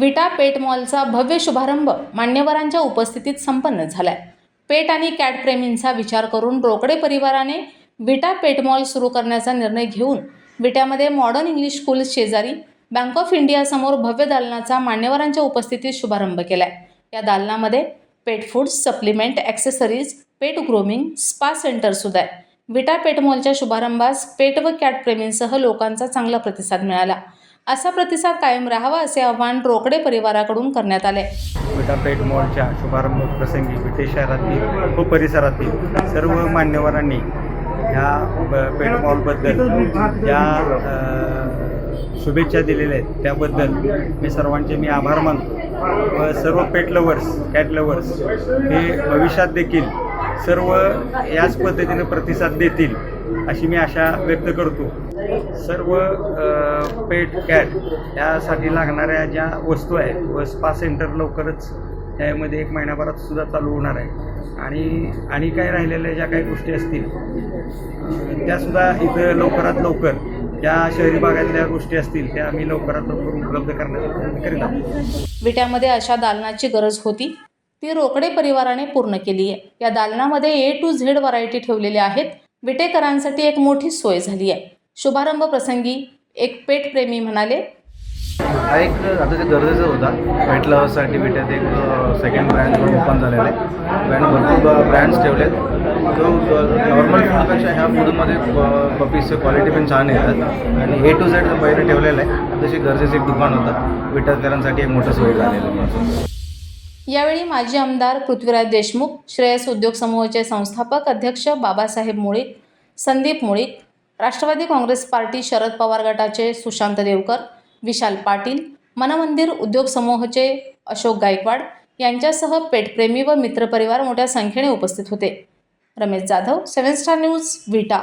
विटा पेट मॉलचा भव्य शुभारंभ मान्यवरांच्या उपस्थितीत संपन्न झालाय. पेट आणि कॅट प्रेमींचा विचार करून रोकडे परिवाराने विटा पेट मॉल सुरू करण्याचा निर्णय घेऊन विट्यामध्ये मॉडर्न इंग्लिश स्कूल शेजारी बँक ऑफ इंडियासमोर भव्य दालनाचा मान्यवरांच्या उपस्थितीत शुभारंभ केलाय. या दालनामध्ये pet foods supplement accessories pet grooming spa सेंटरसुद्धा आहे. विटा पेट मॉलच्या शुभारंभास पेट व कॅट प्रेमींसह लोकांचा चांगला प्रतिसाद मिळाला. असा प्रतिसाद कायम राहावा असे आव्हान रोकडे परिवाराकडून करण्यात आले. विटापेठ मॉलच्या शुभारंभ प्रसंगी विटे शहरातील व परिसरातील सर्व मान्यवरांनी ह्या ब- पेठ मॉलबद्दल या शुभेच्छा दिलेल्या आहेत. त्याबद्दल मी सर्वांचे मी आभार मानतो. व सर्व पेट लवर्स कॅट लवर्स हे भविष्यात देखील सर्व याच पद्धतीने प्रतिसाद देतील. अशी मी आशा व्यक्त करतो. सर्व पेट कॅट यासाठी लागणाऱ्या ज्या वस्तू आहेत व स्पा सेंटर लवकरच त्यामध्ये एक महिन्याभरात सुद्धा चालू होणार आहे. आणि आणि काही राहिलेल्या ज्या काही गोष्टी असतील त्यासुद्धा इथं लवकरात लवकर ज्या शहरी भागातल्या गोष्टी असतील त्या आम्ही लवकरात लवकर उपलब्ध करण्याचा प्रयत्न करीत आहोत. विट्यामध्ये अशा दालनाची गरज होती. ती रोकडे परिवाराने पूर्ण केली आहे. या दालनामध्ये ए टू झेड व्हरायटी ठेवलेल्या आहेत. विटेकरांसाठी एक मोठी सोय झाली आहे. शुभारंभ प्रसंगी एक पेट प्रेमी म्हणाले हा एक आता ते गरजेचं होता. पेट लवर्ससाठी विट्यात एक सेकंड ब्रँड ओपन झालेला आहे. ब्रँड भरपूर ब्रँड्स ठेवलेत. तो नॉर्मल फूडपेक्षा ह्या फूडमध्ये पपीजचं क्वालिटी पण छान येतात. आणि ए टू झेड पहिले ठेवलेलं आहे. तशी गरजेचं एक दुकान होतं. विट्यातकरांसाठी एक मोठं सोय झालेलं आहे. यावेळी माजी आमदार पृथ्वीराज देशमुख श्रेयस उद्योग समूहाचे संस्थापक अध्यक्ष बाबासाहेब मुळीक संदीप मुळीक राष्ट्रवादी काँग्रेस पार्टी शरद पवार गटाचे सुशांत देवकर विशाल पाटील मनमंदिर उद्योग समूहाचे अशोक गायकवाड यांच्यासह पेटप्रेमी व मित्रपरिवार मोठ्या संख्येने उपस्थित होते. Ramesh Jadhav seven star news Vita.